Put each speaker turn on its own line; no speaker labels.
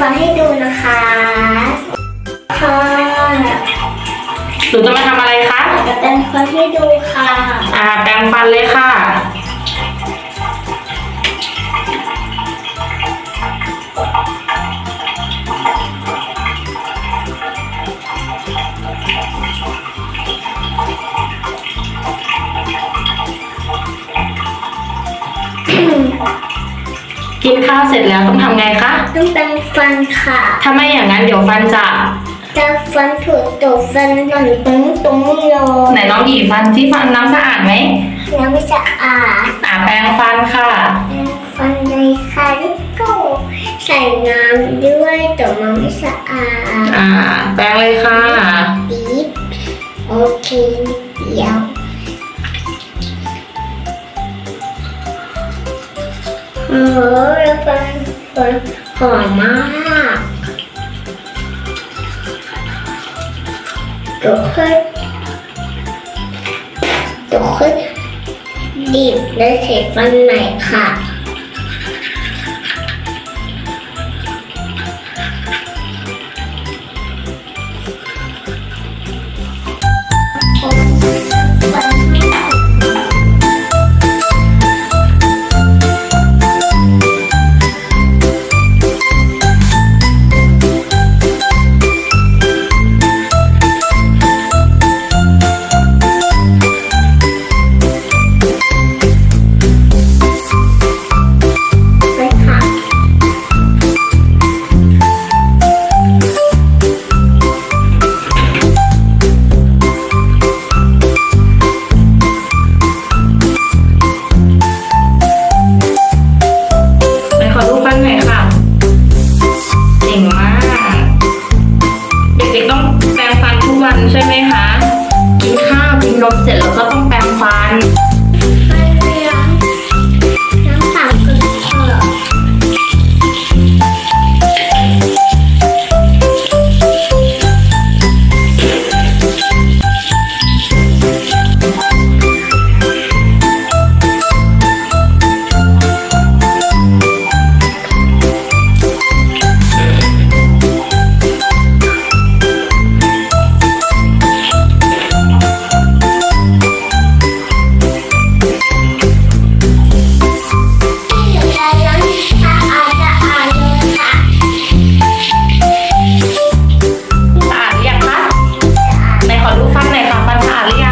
มาให้ดูนะคะค่ะ
หนูจะมาทำอะไรคะ
จะเป็นคนให้ดูค่ะ
อ่าแปรงฟันเลยค่ะ กินข้าวเสร็จแล้วต้องทำไงคะ
ต้องแปรงฟันค่ะถ
้าไม่อย่างนั้นเดี๋ยวฟันจะ
จะฟันถูกตกฟันหล่นตรงตรงนี้เลไหนย
น้องหยีฟันที่ฟันน้ำสะอาดไหม
น้ำไม่สะอาด
อ่าแปรงฟันค่ะ
แปรงฟันเลยค่ะแล้วก็ใส่น้ำด้วยแต่มันไม่สะอาดอ
่าแปรงเลยค่ะ
ปี๊บโอเคเดี๋ยว โอ้โหฟันฟันหอมมากเดี๋ยวค่อยตัวค่อยดีบและเศษฟันใหม่ค่ะ
นมเสร็จแล้วก็ต้อง ฟันไหนคะฟันขาดหรือยัง